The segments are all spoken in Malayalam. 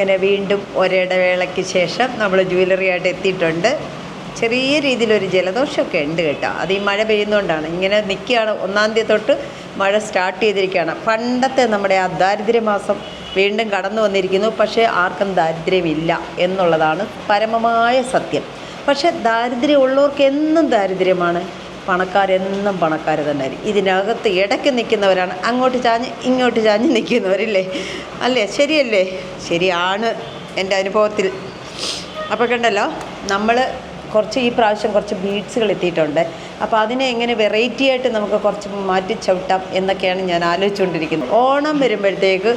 അങ്ങനെ വീണ്ടും ഒരിടവേളയ്ക്ക് ശേഷം നമ്മൾ ജ്വല്ലറി ആയിട്ട് എത്തിയിട്ടുണ്ട്. ചെറിയ രീതിയിലൊരു ജലദോഷമൊക്കെ ഉണ്ട് കേട്ടോ. അത് ഈ മഴ പെയ്യുന്നതുകൊണ്ടാണ് ഇങ്ങനെ നിൽക്കുകയാണ് ഒന്നാം തീയതി തൊട്ട് മഴ സ്റ്റാർട്ട് ചെയ്തിരിക്കുകയാണ്. പണ്ടത്തെ നമ്മുടെ ആ ദാരിദ്ര്യമാസം വീണ്ടും കടന്നു വന്നിരിക്കുന്നു. പക്ഷേ ആർക്കും ദാരിദ്ര്യമില്ല എന്നുള്ളതാണ് പരമമായ സത്യം. പക്ഷേ ദാരിദ്ര്യമുള്ളവർക്ക് എന്നും ദാരിദ്ര്യമാണ്. പണക്കാരെന്നും പണക്കാർ തന്നെ ഇതിനകത്ത് ഇടയ്ക്ക് നിൽക്കുന്നവരാണ്. അങ്ങോട്ട് ചാഞ്ഞ് ഇങ്ങോട്ട് ചാഞ്ഞ് നിൽക്കുന്നവരില്ലേ? അല്ലേ? ശരിയല്ലേ? ശരിയാണ് എന്റെ അനുഭവത്തിൽ. അപ്പോൾ കണ്ടല്ലോ നമ്മൾ കുറച്ച് ഈ പ്രാവശ്യം കുറച്ച് ബീഡ്സുകൾ എത്തിയിട്ടുണ്ട്. അപ്പോൾ അതിനെ എങ്ങനെ വെറൈറ്റി ആയിട്ട് നമുക്ക് കുറച്ച് മാറ്റി ചവിട്ടാം എന്നൊക്കെയാണ് ഞാൻ ആലോചിച്ചുകൊണ്ടിരിക്കുന്നത്. ഓണം വരുമ്പോഴത്തേക്ക്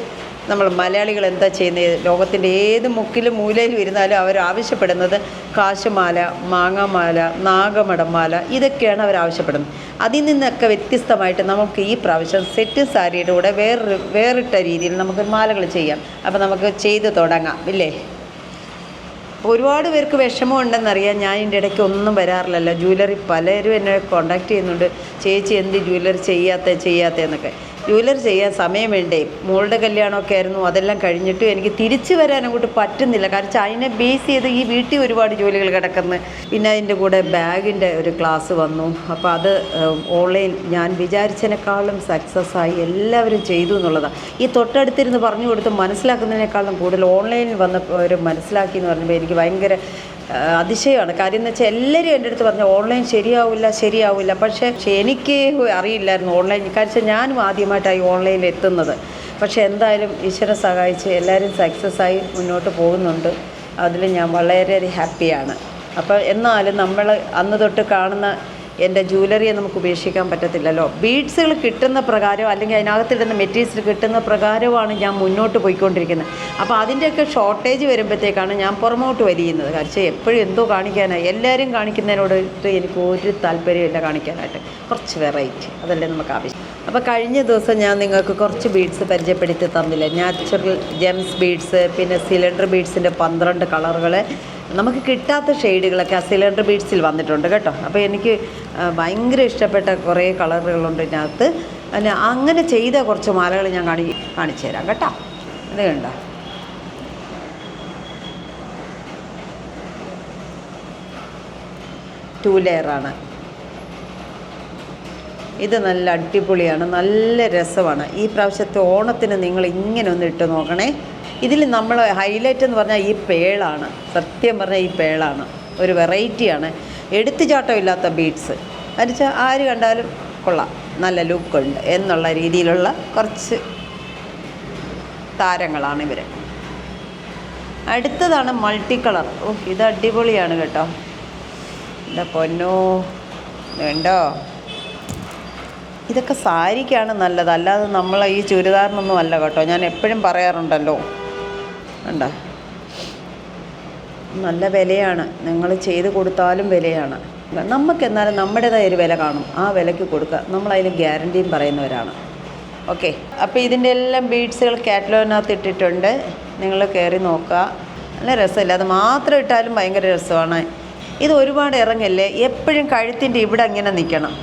നമ്മൾ മലയാളികൾ എന്താ ചെയ്യുന്നത്? ലോകത്തിന്റെ ഏത് മുക്കിലും മൂലയിലും ഇരുന്നാലും അവർ ആവശ്യപ്പെടുന്നത് കാശുമാല മാങ്ങാമാല നാഗമടമാല ഇതൊക്കെയാണ് അവർ ആവശ്യപ്പെടുന്നത്. അതിൽ നിന്നൊക്കെ വ്യത്യസ്തമായിട്ട് നമുക്ക് ഈ പ്രാവശ്യം സെറ്റ് സാരിയുടെ കൂടെ വേറൊരു വേറിട്ട രീതിയിൽ നമുക്ക് മാലകൾ ചെയ്യാം. അപ്പോൾ നമുക്ക് ചെയ്ത് തുടങ്ങാം ഇല്ലേ? ഒരുപാട് പേർക്ക് വിഷമം ഉണ്ടെന്നറിയാം ഞാൻ ഇതിന്റെ ഇടയ്ക്ക് ഒന്നും വരാറില്ലല്ലോ. ജ്വല്ലറി പലരും എന്നെ കോണ്ടാക്ട് ചെയ്യുന്നുണ്ട്. ചേച്ചി എന്ത് ജ്വല്ലറി ചെയ്യാത്ത ചെയ്യാത്ത ജ്വല്ലറി ചെയ്യാൻ സമയം വേണ്ടേ? മോളുടെ കല്യാണമൊക്കെ ആയിരുന്നു അതെല്ലാം കഴിഞ്ഞിട്ട് എനിക്ക് തിരിച്ചു വരാനങ്ങോട്ട് പറ്റുന്നില്ല. കാരണം അതിനെ ബേസ് ചെയ്ത് ഈ വീട്ടിൽ ഒരുപാട് ജോലികൾ കിടക്കുന്നു. പിന്നെ അതിന്റെ കൂടെ ബാഗിന്റെ ഒരു ക്ലാസ് വന്നു. അപ്പോൾ അത് ഓൺലൈൻ ഞാൻ വിചാരിച്ചതിനേക്കാളും സക്സസ് ആയി എല്ലാവരും ചെയ്തു എന്നുള്ളതാണ് ഈ തൊട്ടടുത്തിരുന്ന് പറഞ്ഞു കൊടുത്ത് മനസ്സിലാക്കുന്നതിനേക്കാളും കൂടുതൽ ഓൺലൈനിൽ വന്നപ്പോൾ മനസ്സിലാക്കി എന്ന് പറഞ്ഞപ്പോൾ എനിക്ക് ഭയങ്കര അതിശയമാണ്. കാര്യം എന്ന് വെച്ചാൽ എല്ലാവരും എന്റെ അടുത്ത് പറഞ്ഞു ഓൺലൈൻ ശരിയാവില്ല ശരിയാവില്ല. പക്ഷേ എനിക്ക് അറിയില്ലായിരുന്നു ഓൺലൈൻ. കാര്യം ഞാനും ആദ്യമായിട്ടായി ഓൺലൈനിൽ എത്തുന്നത്. പക്ഷേ എന്തായാലും ഈശ്വരൻ സഹായിച്ച് എല്ലാവരും സക്സസ് ആയി മുന്നോട്ട് പോകുന്നുണ്ട്. അതിൽ ഞാൻ വളരെ ഹാപ്പിയാണ് അപ്പോൾ എന്നാലും നമ്മൾ അന്ന് തൊട്ട് കാണുന്ന എന്റെ ജ്വല്ലറിയെ നമുക്ക് ഉപേക്ഷിക്കാൻ പറ്റത്തില്ലല്ലോ. ബീഡ്സുകൾ കിട്ടുന്ന പ്രകാരം അല്ലെങ്കിൽ അതിനകത്തിടുന്ന മെറ്റീരിയൽസ് കിട്ടുന്ന പ്രകാരമാണ് ഞാൻ മുന്നോട്ട് പോയിക്കൊണ്ടിരിക്കുന്നത്. അപ്പോൾ അതിന്റെയൊക്കെ ഷോർട്ടേജ് വരുമ്പോഴത്തേക്കാണ് ഞാൻ പുറമോട്ട് വരിയുന്നത് കാരണം എപ്പോഴും എന്തോ കാണിക്കാനായി. എല്ലാവരും കാണിക്കുന്നതിനോട് എനിക്ക് ഒരു താല്പര്യമില്ല കാണിക്കാനായിട്ട്. കുറച്ച് വെറൈറ്റി അതല്ലേ നമുക്ക് ആവശ്യം. അപ്പോൾ കഴിഞ്ഞ ദിവസം ഞാൻ നിങ്ങൾക്ക് കുറച്ച് ബീഡ്സ് പരിചയപ്പെടുത്തി തന്നില്ല? നാച്ചുറൽ ജെംസ് ബീഡ്സ് പിന്നെ സിലിണ്ടർ ബീഡ്സിന്റെ പന്ത്രണ്ട് കളറുകൾ നമുക്ക് കിട്ടാത്ത ഷെയ്ഡുകളൊക്കെ ആ സിലിണ്ടർ ബീഡ്സിൽ വന്നിട്ടുണ്ട് കേട്ടോ. അപ്പോൾ എനിക്ക് ഭയങ്കര ഇഷ്ടപ്പെട്ട കുറേ കളറുകളുണ്ട് ഇതിനകത്ത്. പിന്നെ അങ്ങനെ ചെയ്ത കുറച്ച് മാലകൾ ഞാൻ കാണി കാണിച്ചു തരാം കേട്ടോ. ഇത് കണ്ടോ? ടു ലെയറാണ് ഇത് നല്ല അടിപൊളിയാണ് നല്ല രസമാണ്. ഈ പ്രാവശ്യത്തെ ഓണത്തിന് നിങ്ങൾ ഇങ്ങനെ ഒന്ന് ഇട്ട് നോക്കണേ. ഇതിൽ നമ്മൾ ഹൈലൈറ്റ് എന്ന് പറഞ്ഞാൽ ഈ പേളാണ്. സത്യം പറഞ്ഞാൽ ഈ പേളാണ്. ഒരു വെറൈറ്റിയാണ് എടുത്തുചാട്ടമില്ലാത്ത ബീഡ്സ് അരിച്ച ആര് കണ്ടാലും കൊള്ളാം. നല്ല ലുക്കുണ്ട് എന്നുള്ള രീതിയിലുള്ള കുറച്ച് താരങ്ങളാണ് ഇവർ അടുത്തതാണ് മൾട്ടി കളർ ഓ ഇത് അടിപൊളിയാണ് കേട്ടോ. എന്റെ പൊന്നോ. വേണ്ടോ ഇതൊക്കെ സാരിക്കാണ് നല്ലത്. അല്ലാതെ നമ്മൾ ഈ ചുരിദാറിനൊന്നും അല്ല കേട്ടോ. ഞാൻ എപ്പോഴും പറയാറുണ്ടല്ലോ. വേണ്ട നല്ല വിലയാണ്. നിങ്ങൾ ചെയ്ത് കൊടുത്താലും വിലയാണ്. നമുക്ക് എന്നാലും നമ്മുടേതായ ഒരു വില കാണും. ആ വിലയ്ക്ക് കൊടുക്കുക. നമ്മൾ അതിന് ഗ്യാരണ്ടിയും പറയുന്നവരാണ്. ഓക്കെ. അപ്പോൾ ഇതിന്റെ എല്ലാം ബീഡ്സുകൾ കാറ്റലോഗിനകത്ത് ഇട്ടിട്ടുണ്ട്. നിങ്ങൾ കയറി നോക്കുക. നല്ല രസമില്ല? അത് മാത്രം ഇട്ടാലും ഭയങ്കര രസമാണ്. ഇത് ഒരുപാട് ഇറങ്ങല്ലേ? എപ്പോഴും കഴുത്തിന്റെ ഇവിടെ ഇങ്ങനെ നിൽക്കണം.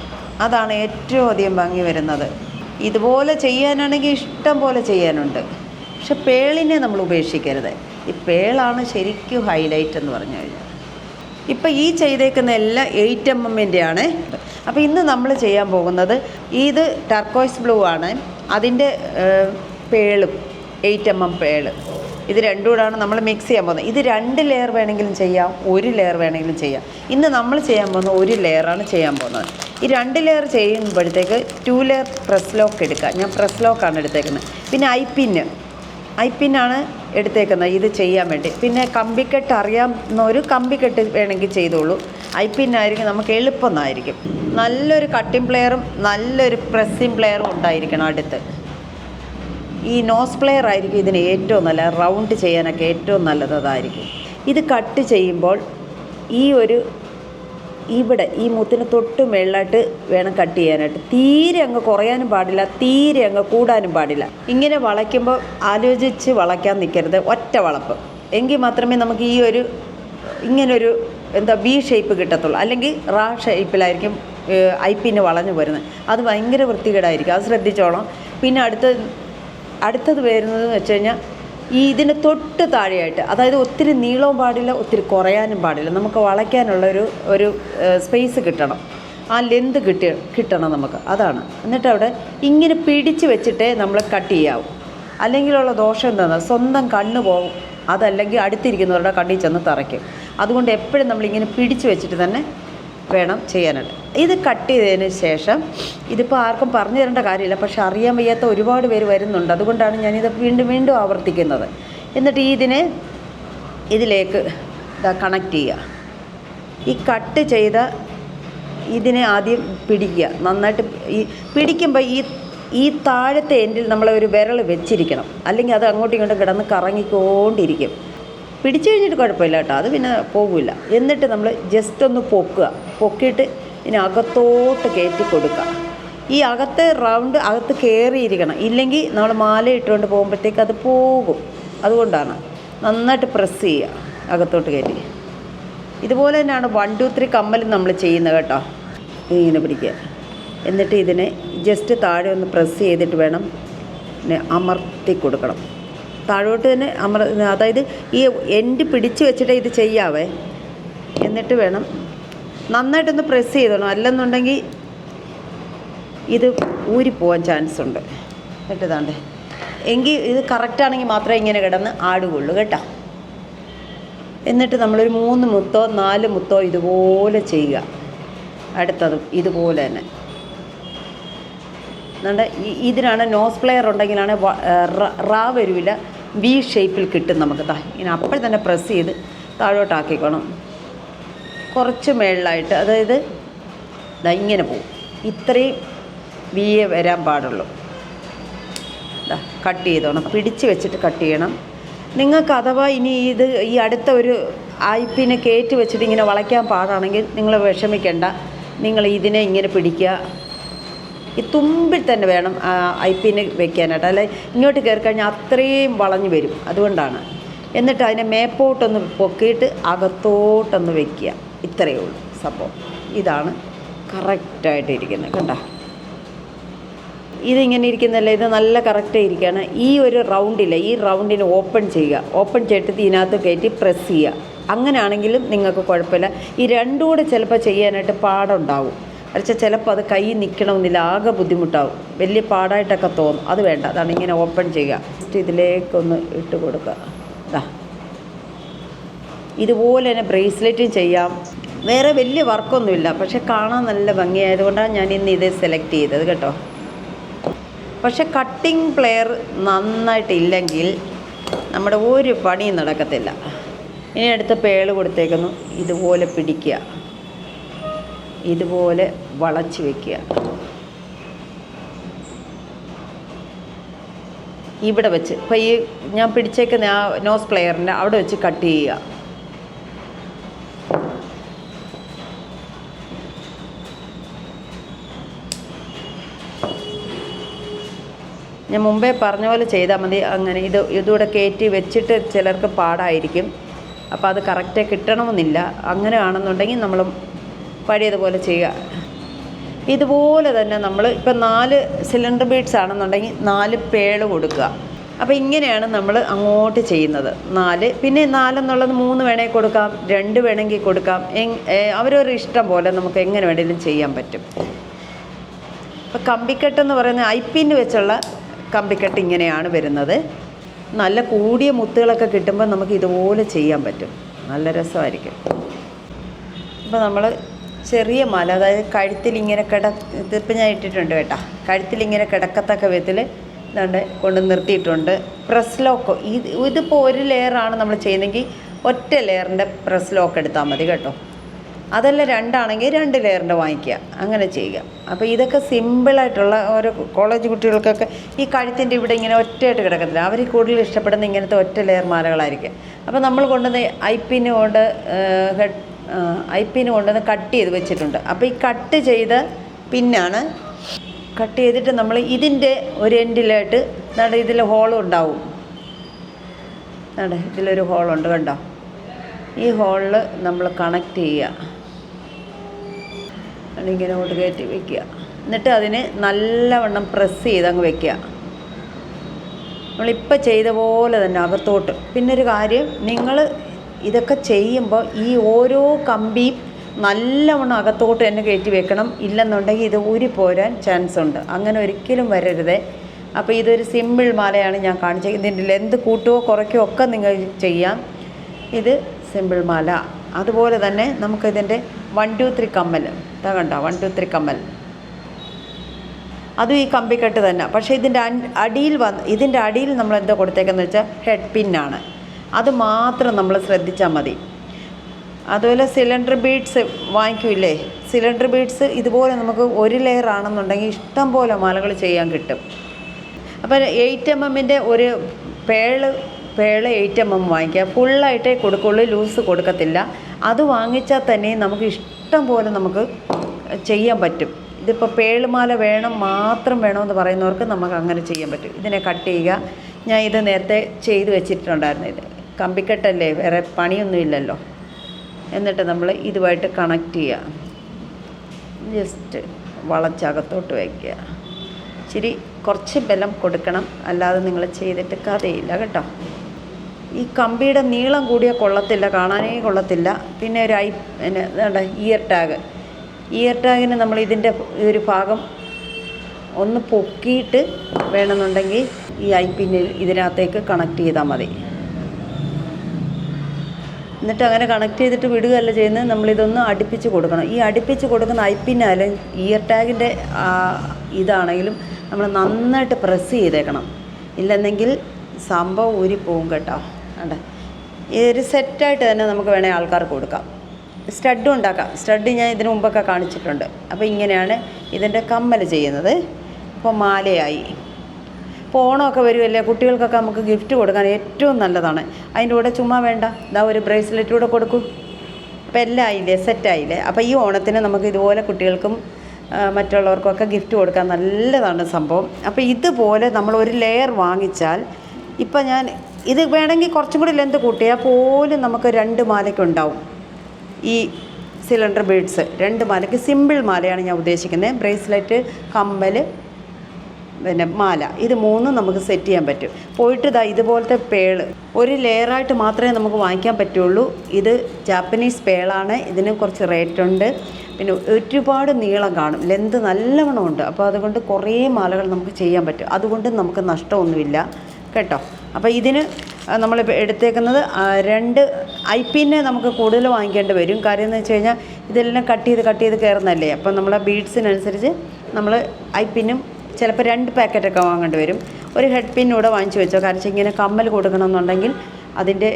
അതാണ് ഏറ്റവും അധികം ഭംഗി വരുന്നത്. ഇതുപോലെ ചെയ്യാനാണെങ്കിൽ ഇഷ്ടം പോലെ ചെയ്യാനുണ്ട്. പക്ഷെ പേളിനെ നമ്മൾ ഉപേക്ഷിക്കരുത്. ഈ പേളാണ് ശരിക്കും ഹൈലൈറ്റ് എന്ന് പറഞ്ഞു കഴിഞ്ഞാൽ. ഇപ്പം ഈ ചെയ്തേക്കുന്ന എല്ലാ എയ്റ്റ് എം എമ്മിന്റെ ആണ്. അപ്പോൾ ഇന്ന് നമ്മൾ ചെയ്യാൻ പോകുന്നത് ഇത് ടർക്കോയ്സ് ബ്ലൂ ആണ്. അതിന്റെ പേളും എയ്റ്റ് എം എം പേൾ. ഇത് രണ്ടും കൂടാണ് നമ്മൾ മിക്സ് ചെയ്യാൻ പോകുന്നത്. ഇത് രണ്ട് ലെയർ വേണമെങ്കിലും ചെയ്യാം ഒരു ലെയർ വേണമെങ്കിലും ചെയ്യാം. ഇന്ന് നമ്മൾ ചെയ്യാൻ പോകുന്ന ഒരു ലെയറാണ് ചെയ്യാൻ പോകുന്നത്. ഈ രണ്ട് ലെയർ ചെയ്യുമ്പോഴത്തേക്ക് ടു ലെയർ പ്രസ് ലോക്ക് എടുക്കുക. ഞാൻ പ്രസ് ലോക്കാണ് എടുത്തേക്കുന്നത്. പിന്നെ ഐ പിന്ന് പിന്നാണ് എടുത്തേക്കുന്നത് ഇത് ചെയ്യാൻ വേണ്ടി. പിന്നെ കമ്പിക്കെട്ട് അറിയാവുന്നൊരു കമ്പിക്കെട്ട് വേണമെങ്കിൽ ചെയ്തോളൂ. ഐ പിന്നായിരിക്കും നമുക്ക് എളുപ്പമെന്നായിരിക്കും നല്ലൊരു കട്ടിംഗ് പ്ലെയറും നല്ലൊരു പ്രസ്സിംഗ് പ്ലെയറും ഉണ്ടായിരിക്കണം അടുത്ത്. ഈ നോസ് പ്ലെയർ ആയിരിക്കും ഇതിന് ഏറ്റവും നല്ല റൗണ്ട് ചെയ്യാനൊക്കെ ഏറ്റവും നല്ലതായിരിക്കും ഇത് കട്ട് ചെയ്യുമ്പോൾ ഈ ഒരു ഇവിടെ ഈ മുത്തിന് തൊട്ട് മേളിലായിട്ട് വേണം കട്ട് ചെയ്യാനായിട്ട്. തീരെ അങ്ങ് കുറയാനും പാടില്ല തീരെ അങ്ങ് കൂടാനും പാടില്ല. ഇങ്ങനെ വളയ്ക്കുമ്പോൾ ആലോചിച്ച് വളയ്ക്കാൻ നിൽക്കരുത് ഒറ്റ വളപ്പ്. എങ്കിൽ മാത്രമേ നമുക്ക് ഈ ഒരു ഇങ്ങനൊരു എന്താ ബി ഷേപ്പ് കിട്ടത്തുള്ളൂ. അല്ലെങ്കിൽ റാ ഷേപ്പിലായിരിക്കും ഐ പിന്നെ വളഞ്ഞു വരുന്നത്. അത് ഭയങ്കര വൃത്തികേടായിരിക്കും അത് ശ്രദ്ധിച്ചോളാം പിന്നെ അടുത്ത അടുത്തത് വരുന്നത് വെച്ച് കഴിഞ്ഞാൽ ഈ ഇതിന് തൊട്ട് താഴെയായിട്ട് അതായത് ഒത്തിരി നീളവും പാടില്ല ഒത്തിരി കുറയാനും പാടില്ല. നമുക്ക് വളയ്ക്കാനുള്ള ഒരു ഒരു സ്പേസ് കിട്ടണം. ആ ലെന്ത് കിട്ടി കിട്ടണം നമുക്ക്. അതാണ്. എന്നിട്ട് അവിടെ ഇങ്ങനെ പിടിച്ച് വെച്ചിട്ടേ നമ്മൾ കട്ട് ചെയ്യാവും. അല്ലെങ്കിലുള്ള ദോഷം എന്താണ് സ്വന്തം കണ്ണ് പോകും അതല്ലെങ്കിൽ അടുത്തിരിക്കുന്നവരുടെ കണ്ണിൽ ചെന്ന് തറയ്ക്കും. അതുകൊണ്ട് എപ്പോഴും നമ്മളിങ്ങനെ പിടിച്ച് വെച്ചിട്ട് തന്നെ വേണം ചെയ്യാനായിട്ട്. ഇത് കട്ട് ചെയ്തതിന് ശേഷം ഇതിപ്പോൾ ആർക്കും പറഞ്ഞു തരേണ്ട കാര്യമില്ല പക്ഷെ അറിയാൻ വയ്യാത്ത ഒരുപാട് പേര് വരുന്നുണ്ട്. അതുകൊണ്ടാണ് ഞാനിത് വീണ്ടും വീണ്ടും ആവർത്തിക്കുന്നത്. എന്നിട്ട് ഈ ഇതിനെ ഇതിലേക്ക് ഇതാ കണക്ട് ചെയ്യുക. ഈ കട്ട് ചെയ്ത ഇതിനെ ആദ്യം പിടിക്കുക. നന്നായിട്ട് ഈ പിടിക്കുമ്പോൾ ഈ ഈ താഴത്തെ എൻഡിൽ നമ്മളെ ഒരു വിരൽ വെച്ചിരിക്കണം. അല്ലെങ്കിൽ അത് അങ്ങോട്ടും ഇങ്ങോട്ടും കിടന്ന് കറങ്ങിക്കൊണ്ടിരിക്കും. പിടിച്ചു കഴിഞ്ഞിട്ട് കുഴപ്പമില്ല കേട്ടോ. അത് പിന്നെ പോകില്ല എന്നിട്ട് നമ്മൾ ജസ്റ്റ് ഒന്ന് പൊക്കുക. പൊക്കിയിട്ട് ഇനി അകത്തോട്ട് കയറ്റി കൊടുക്കുക. ഈ അകത്തെ റൗണ്ട് അകത്ത് കയറിയിരിക്കണം ഇല്ലെങ്കിൽ നമ്മൾ മാല ഇട്ടുകൊണ്ട് പോകുമ്പോഴത്തേക്ക് അത് പോകും. അതുകൊണ്ടാണ് നന്നായിട്ട് പ്രസ് ചെയ്യുക അകത്തോട്ട് കയറ്റി. ഇതുപോലെ തന്നെയാണ് വൺ ടു ത്രീ കമ്മൽ നമ്മൾ ചെയ്യുന്നത് കേട്ടോ. ഇങ്ങനെ പിടിക്കുക. എന്നിട്ട് ഇതിനെ ജസ്റ്റ് താഴെ ഒന്ന് പ്രസ് ചെയ്തിട്ട് വേണം അമർത്തി കൊടുക്കണം. താഴോട്ട് തന്നെ അമർ അതായത് ഈ എൻഡ് പിടിച്ച് വെച്ചിട്ട് ഇത് ചെയ്യാവേ. എന്നിട്ട് വേണം നന്നായിട്ടൊന്ന് പ്രസ് ചെയ്തോണം അല്ലെന്നുണ്ടെങ്കിൽ ഇത് ഊരി ഊരിപ്പോവാൻ ചാൻസ് ഉണ്ട്. കേട്ടതാണ്ട് എങ്കിൽ ഇത് കറക്റ്റാണെങ്കിൽ മാത്രമേ ഇങ്ങനെ കിടന്ന് ആടുകയുള്ളൂ കേട്ടോ. എന്നിട്ട് നമ്മളൊരു മൂന്ന് മുത്തോ നാല് മുത്തോ ഇതുപോലെ ചെയ്യുക. അടുത്തതും ഇതുപോലെ തന്നെ. എന്നുണ്ട് ഇതിനാണ് നോസ് പ്ലെയർ ഉണ്ടെങ്കിലാണ് റ- വരില്ല വി ഷേപ്പിൽ കിട്ടും നമുക്ക് ദാ. ഇനി അപ്പോൾ തന്നെ പ്രസ് ചെയ്ത് താഴോട്ടാക്കിക്കോണം. കുറച്ച് മേളിലായിട്ട് അതായത് ദാ ഇങ്ങനെ പോവും. ഇത്രയും വീയെ വരാൻ പാടുള്ളൂ. കട്ട് ചെയ്തോണം. പിടിച്ച് വെച്ചിട്ട് കട്ട് ചെയ്യണം. നിങ്ങൾക്ക് അഥവാ ഇനി ഇത് ഈ അടുത്ത ഒരു ആയിപ്പിനെ കയറ്റി വെച്ചിട്ട് ഇങ്ങനെ വളയ്ക്കാൻ പാടാണെങ്കിൽ നിങ്ങൾ വിഷമിക്കേണ്ട. നിങ്ങൾ ഇതിനെ ഇങ്ങനെ പിടിക്കുക. ഈ തുമ്പിൽ തന്നെ വേണം ഐപ്പിന് വെക്കാനായിട്ട്. അല്ലെ ഇങ്ങോട്ട് കയറി കഴിഞ്ഞാൽ അത്രയും വളഞ്ഞു വരും. അതുകൊണ്ടാണ്. എന്നിട്ട് അതിനെ മേപ്പോട്ടൊന്ന് പൊക്കിയിട്ട് അകത്തോട്ടൊന്ന് വെക്കുക. ഇത്രയേ ഉള്ളൂ സംഭവം. ഇതാണ് കറക്റ്റായിട്ട് ഇരിക്കുന്നത് കണ്ടോ? ഇതിങ്ങനെ ഇരിക്കുന്നല്ലേ? ഇത് നല്ല കറക്റ്റ് ഇരിക്കുകയാണ്. ഈ ഒരു റൗണ്ടില്ല ഈ റൗണ്ടിനെ ഓപ്പൺ ചെയ്യുക. ഓപ്പൺ ചെയ്തിട്ട് ഇതിനകത്ത് കയറ്റി പ്രസ് ചെയ്യുക. അങ്ങനെയാണെങ്കിലും നിങ്ങൾക്ക് കുഴപ്പമില്ല. ഈ രണ്ടും കൂടെ ചിലപ്പോൾ ചെയ്യാനായിട്ട് പാടുണ്ടാവും. പക്ഷേ ചിലപ്പോൾ അത് കൈ നിൽക്കണമെന്നില്ല ആകെ ബുദ്ധിമുട്ടാവും. വലിയ പാടായിട്ടൊക്കെ തോന്നും. അത് വേണ്ട. അതാണ് ഇങ്ങനെ ഓപ്പൺ ചെയ്യുക. ജസ്റ്റ് ഇതിലേക്കൊന്ന് ഇട്ട് കൊടുക്കുക. ഇതാ ഇതുപോലെ തന്നെ ബ്രേസ്ലെറ്റും ചെയ്യാം. വേറെ വലിയ വർക്കൊന്നുമില്ല. പക്ഷെ കാണാൻ നല്ല ഭംഗിയായതുകൊണ്ടാണ് ഞാൻ ഇന്ന് ഇത് സെലക്ട് ചെയ്തത് കേട്ടോ. പക്ഷെ കട്ടിംഗ് പ്ലെയർ നന്നായിട്ടില്ലെങ്കിൽ നമ്മുടെ ഒരു പണിയും നടക്കത്തില്ല. ഇനി അടുത്ത പേൾ കൊടുത്തേക്കുന്നു. ഇതുപോലെ പിടിക്കുക. ഇതുപോലെ വളച്ച് വെക്കുക. ഇവിടെ വെച്ച്. ഇപ്പം ഈ ഞാൻ പിടിച്ചേക്കുന്ന ആ നോസ് പ്ലെയറിന്റെ അവിടെ വെച്ച് കട്ട് ചെയ്യുക. ഞാൻ മുമ്പേ പറഞ്ഞ പോലെ ചെയ്താൽ മതി. അങ്ങനെ ഇത് ഇതുകൂടെ കയറ്റി വെച്ചിട്ട് ചിലർക്ക് പാടായിരിക്കും. അപ്പോൾ അത് കറക്റ്റ് കിട്ടണമെന്നില്ല. അങ്ങനെ ആണെന്നുണ്ടെങ്കിൽ നമ്മൾ പഴയതുപോലെ ചെയ്യുക. ഇതുപോലെ തന്നെ നമ്മൾ ഇപ്പം നാല് സിലിണ്ടർ ബീഡ്സ് ആണെന്നുണ്ടെങ്കിൽ നാല് പേൾ കൊടുക്കുക. അപ്പോൾ ഇങ്ങനെയാണ് നമ്മൾ അങ്ങോട്ട് ചെയ്യുന്നത്. നാല് പിന്നെ നാലെന്നുള്ളത് മൂന്ന് വേണമെങ്കിൽ കൊടുക്കാം രണ്ട് വേണമെങ്കിൽ കൊടുക്കാം. അവരൊരു ഇഷ്ടം പോലെ നമുക്ക് എങ്ങനെ വേണമെങ്കിലും ചെയ്യാൻ പറ്റും. ഇപ്പോൾ കമ്പിക്കെട്ടെന്ന് പറയുന്നത് ഐ പിന്ന് വെച്ചുള്ള കമ്പിക്കെട്ട് ഇങ്ങനെയാണ് വരുന്നത്. നല്ല കൂടിയ മുത്തുകളൊക്കെ കിട്ടുമ്പോൾ നമുക്ക് ഇതുപോലെ ചെയ്യാൻ പറ്റും. നല്ല രസമായിരിക്കും. അപ്പോൾ നമ്മൾ ചെറിയ മല അതായത് കഴുത്തിൽ ഇങ്ങനെ കിട ഇതിപ്പോൾ ഞാൻ ഇട്ടിട്ടുണ്ട് കേട്ടോ. കഴുത്തിൽ ഇങ്ങനെ കിടക്കത്തക്ക വിധത്തിൽ ഇതാണ്ട് കൊണ്ട് നിർത്തിയിട്ടുണ്ട്. പ്രസ് ലോക്കോ. ഇത് ഇതിപ്പോൾ ഒരു ലെയറാണ് നമ്മൾ ചെയ്യുന്നതെങ്കിൽ ഒറ്റ ലെയറിന്റെ പ്രസ് ലോക്ക് എടുത്താൽ മതി കേട്ടോ. അതല്ല രണ്ടാണെങ്കിൽ രണ്ട് ലെയറിന്റെ വാങ്ങിക്കുക. അങ്ങനെ ചെയ്യുക. അപ്പോൾ ഇതൊക്കെ സിമ്പിളായിട്ടുള്ള ഓരോ കോളേജ് കുട്ടികൾക്കൊക്കെ ഈ കഴുത്തിന്റെ ഇവിടെ ഇങ്ങനെ ഒറ്റയായിട്ട് കിടക്കത്തില്ല. അവർ കൂടുതൽ ഇഷ്ടപ്പെടുന്ന ഇങ്ങനത്തെ ഒറ്റ ലെയർ മാലകളായിരിക്കും. അപ്പോൾ നമ്മൾ കൊണ്ടുവന്ന് ഐപ്പിന് കൊണ്ട് ഹെഡ് ഐപ്പിന് കൊണ്ടുവന്ന് കട്ട് ചെയ്ത് വെച്ചിട്ടുണ്ട്. അപ്പോൾ ഈ കട്ട് ചെയ്ത് പിന്നാണ് കട്ട് ചെയ്തിട്ട് നമ്മൾ ഇതിന്റെ ഒരു എൻഡിലായിട്ട് നട ഇതിൽ ഹോളും ഉണ്ടാവും. നട ഇതിലൊരു ഹോളുണ്ട് കണ്ടോ? ഈ ഹോളിൽ നമ്മൾ കണക്ട് ചെയ്യുക. ഇങ്ങനെ അങ്ങോട്ട് കയറ്റി വെക്കുക. എന്നിട്ട് അതിന് നല്ലവണ്ണം പ്രസ് ചെയ്ത് അങ്ങ് വെക്കുക. നമ്മളിപ്പോൾ ചെയ്ത പോലെ തന്നെ അകത്തോട്ട്. പിന്നെ ഒരു കാര്യം നിങ്ങൾ ഇതൊക്കെ ചെയ്യുമ്പോൾ ഈ ഓരോ കമ്പിയും നല്ലവണ്ണം അകത്തോട്ട് തന്നെ കയറ്റി വെക്കണം. ഇല്ലെന്നുണ്ടെങ്കിൽ ഇത് ഊരി ഊരിപ്പോരാൻ ചാൻസ് ഉണ്ട്. അങ്ങനെ ഒരിക്കലും വരരുതേ. അപ്പോൾ ഇതൊരു സിമ്പിൾ മാലയാണ് ഞാൻ കാണിച്ചത്. ഇതിന്റെ ലെന്ത് കൂട്ടുകയോ കുറയ്ക്കുകയോ ഒക്കെ നിങ്ങൾ ചെയ്യാം. ഇത് സിമ്പിൾ മാല. അതുപോലെ തന്നെ നമുക്കിതിന്റെ വൺ ടു ത്രീ കമ്മൽ ഇതാ കണ്ടോ വൺ ടു ത്രീ കമ്മൽ. അതും ഈ കമ്പിക്കെട്ട് തന്നെ. പക്ഷേ ഇതിന്റെ അടിയിൽ വന്ന് ഇതിന്റെ അടിയിൽ നമ്മൾ എന്താ കൊടുത്തേക്കെന്ന് വെച്ചാൽ ഹെഡ് പിന്നാണ് അത് മാത്രം നമ്മൾ ശ്രദ്ധിച്ചാൽ മതി. അതുപോലെ സിലിണ്ടർ ബീഡ്സ് വാങ്ങിക്കൂല്ലേ? സിലിണ്ടർ ബീഡ്സ് ഇതുപോലെ നമുക്ക് ഒരു ലെയർ ആണെന്നുണ്ടെങ്കിൽ ഇഷ്ടം പോലെ മാലകൾ ചെയ്യാൻ കിട്ടും. അപ്പോൾ എയ്റ്റ് എം എമ്മിന്റെ ഒരു pearl pearl eight M M വാങ്ങിക്കുക. ഫുള്ളായിട്ടേ കൊടുക്കുള്ളൂ ലൂസ് കൊടുക്കത്തില്ല. അത് വാങ്ങിച്ചാൽ തന്നെ നമുക്ക് ഇഷ്ടം പോലെ നമുക്ക് ചെയ്യാൻ പറ്റും. ഇതിപ്പോൾ പേളുമാല വേണം മാത്രം വേണമെന്ന് പറയുന്നവർക്ക് നമുക്ക് അങ്ങനെ ചെയ്യാൻ പറ്റും. ഇതിനെ കട്ട് ചെയ്യുക. ഞാൻ ഇത് നേരത്തെ ചെയ്ത് വെച്ചിട്ടുണ്ടായിരുന്നു ഇത്. കമ്പിക്കെട്ടല്ലേ? വേറെ പണിയൊന്നുമില്ലല്ലോ എന്നിട്ട് നമ്മൾ ഇതുമായിട്ട് കണക്ട് ചെയ്യുക ജസ്റ്റ് വളച്ചകത്തോട്ട് വയ്ക്കുക ഇച്ചിരി കുറച്ച് ബലം കൊടുക്കണം. അല്ലാതെ നിങ്ങൾ ചെയ്തിട്ട് കഥയില്ല കേട്ടോ. ഈ കമ്പിയുടെ നീളം കൂടിയ കൊള്ളത്തില്ല. കാണാനേ കൊള്ളത്തില്ല. പിന്നെ ഒരു ഐ പിന്നെ ഇയർ ടാഗ് ഇയർ ടാഗിന് നമ്മൾ ഇതിന്റെ ഈ ഒരു ഭാഗം ഒന്ന് പൊക്കിയിട്ട് വേണമെന്നുണ്ടെങ്കിൽ ഈ ഐ പിന്നിൽ ഇതിനകത്തേക്ക് കണക്ട് ചെയ്താൽ മതി. എന്നിട്ട് അങ്ങനെ കണക്ട് ചെയ്തിട്ട് വിടുകയല്ല ചെയ്യുന്നത്. നമ്മളിതൊന്ന് അടുപ്പിച്ച് കൊടുക്കണം. ഈ അടുപ്പിച്ച് കൊടുക്കുന്ന ഐ പിന്നാലും ഇയർ ടാഗിന്റെ ഇതാണെങ്കിലും നമ്മൾ നന്നായിട്ട് പ്രസ് ചെയ്തേക്കണം. ഇല്ലെന്നെങ്കിൽ സംഭവം ഊരി പോകും കേട്ടോ അതെ ഒരു സെറ്റായിട്ട് തന്നെ നമുക്ക് വേണേൽ ആൾക്കാർക്ക് കൊടുക്കാം. സ്റ്റഡും ഉണ്ടാക്കാം. സ്റ്റഡ് ഞാൻ ഇതിനു മുമ്പൊക്കെ കാണിച്ചിട്ടുണ്ട്. അപ്പോൾ ഇങ്ങനെയാണ് ഇതിന്റെ കമ്മൽ ചെയ്യുന്നത്. അപ്പോൾ മാലയായി. ഇപ്പോൾ ഓണമൊക്കെ വരുമല്ലേ കുട്ടികൾക്കൊക്കെ നമുക്ക് ഗിഫ്റ്റ് കൊടുക്കാൻ ഏറ്റവും നല്ലതാണ്. അതിന്റെ കൂടെ ചുമ്മാ വേണ്ട. ഇതാ ഒരു ബ്രേസ്ലെറ്റ് കൂടെ കൊടുക്കൂ. അപ്പോൾ എല്ലാം ആയില്ലേ സെറ്റായില്ലേ അപ്പോൾ ഈ ഓണത്തിന് നമുക്ക് ഇതുപോലെ കുട്ടികൾക്കും മറ്റുള്ളവർക്കൊക്കെ ഗിഫ്റ്റ് കൊടുക്കാൻ നല്ലതാണ് സംഭവം. അപ്പോൾ ഇതുപോലെ നമ്മൾ ഒരു ലെയർ വാങ്ങിച്ചാൽ ഇപ്പം ഞാൻ ഇത് വേണമെങ്കിൽ കുറച്ചും കൂടി ലെന്ത് കൂട്ടിയാൽ പോലും നമുക്ക് രണ്ട് മാലയ്ക്കുണ്ടാവും ഈ സിലിണ്ടർ ബീഡ്സ് രണ്ട് മാലയ്ക്ക് സിമ്പിൾ മാലയാണ് ഞാൻ ഉദ്ദേശിക്കുന്നത്. ബ്രേസ്ലെറ്റ് കമ്മൽ പിന്നെ മാല. ഇത് മൂന്നും നമുക്ക് സെറ്റ് ചെയ്യാൻ പറ്റും. പോയിട്ട് ഇതാ ഇതുപോലത്തെ പേൾ ഒരു ലെയറായിട്ട് മാത്രമേ നമുക്ക് വാങ്ങിക്കാൻ പറ്റുള്ളൂ. ഇത് ജാപ്പനീസ് പേളാണ് ഇതിന് കുറച്ച് റേറ്റ് ഉണ്ട്. പിന്നെ ഒരുപാട് നീളം കാണും. ലെന്ത് നല്ലവണ്ണം ഉണ്ട്. അപ്പോൾ അതുകൊണ്ട് കുറേ മാലകൾ നമുക്ക് ചെയ്യാൻ പറ്റും. അതുകൊണ്ട് നമുക്ക് നഷ്ടമൊന്നുമില്ല. കേട്ടോ? അപ്പോൾ ഇതിന് നമ്മൾ എടുത്തേക്കുന്നത് രണ്ട് ഐ പിന്നെ നമുക്ക് കൂടുതൽ വാങ്ങിക്കേണ്ടി വരും. കാര്യം എന്ന് വെച്ച് കഴിഞ്ഞാൽ ഇതെല്ലാം കട്ട് ചെയ്ത് കട്ട് ചെയ്ത് കയറുന്നല്ലേ അപ്പം നമ്മളെ ബീഡ്സിനനുസരിച്ച് നമ്മൾ ഐ പിന്നും ചിലപ്പോൾ രണ്ട് പാക്കറ്റൊക്കെ വാങ്ങേണ്ടി വരും. ഒരു ഹെഡ് പിന്നൂടെ വാങ്ങിച്ചു വെച്ചോ? കാരണം ഇങ്ങനെ കമ്മൽ കൊടുക്കണമെന്നുണ്ടെങ്കിൽ അതിന്റെ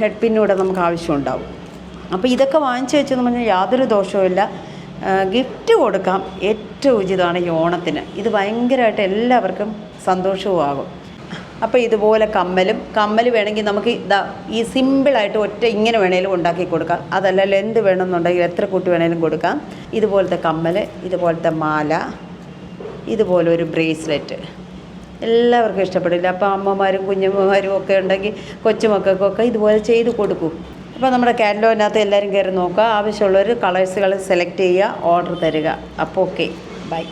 ഹെഡ് പിന്നൂടെ നമുക്ക് ആവശ്യമുണ്ടാവും. അപ്പോൾ ഇതൊക്കെ വാങ്ങിച്ചു വെച്ചെന്ന് പറഞ്ഞാൽ യാതൊരു ദോഷവുമില്ല ഗിഫ്റ്റ് കൊടുക്കാം. ഏറ്റവും ഉചിതമാണ് ഈ ഓണത്തിന്. ഇത് ഭയങ്കരമായിട്ട് എല്ലാവർക്കും സന്തോഷവും ആകും. അപ്പോൾ ഇതുപോലെ കമ്മലും കമ്മൽ വേണമെങ്കിൽ നമുക്ക് ഇതാ ഈ സിമ്പിളായിട്ട് ഒറ്റ ഇങ്ങനെ വേണേലും ഉണ്ടാക്കി കൊടുക്കാം. അതല്ല ലെന്ത് വേണമെന്നുണ്ടെങ്കിൽ എത്ര കൂട്ടി വേണേലും കൊടുക്കാം. ഇതുപോലത്തെ കമ്മൽ ഇതുപോലത്തെ മാല ഇതുപോലെ ഒരു ബ്രേസ്ലെറ്റ് എല്ലാവർക്കും ഇഷ്ടപ്പെടില്ല. അപ്പോൾ അമ്മമാരും കുഞ്ഞമ്മമാരും ഒക്കെ ഉണ്ടെങ്കിൽ കൊച്ചുമക്കൾക്കൊക്കെ ഇതുപോലെ ചെയ്ത് കൊടുക്കും. അപ്പോൾ നമ്മുടെ കാൻഡോനകത്ത് എല്ലാവരും കയറി നോക്കുക. ആവശ്യമുള്ളവർ കളേഴ്സുകൾ സെലക്ട് ചെയ്യുക ഓർഡർ തരിക. അപ്പോൾ ഓക്കെ ബൈ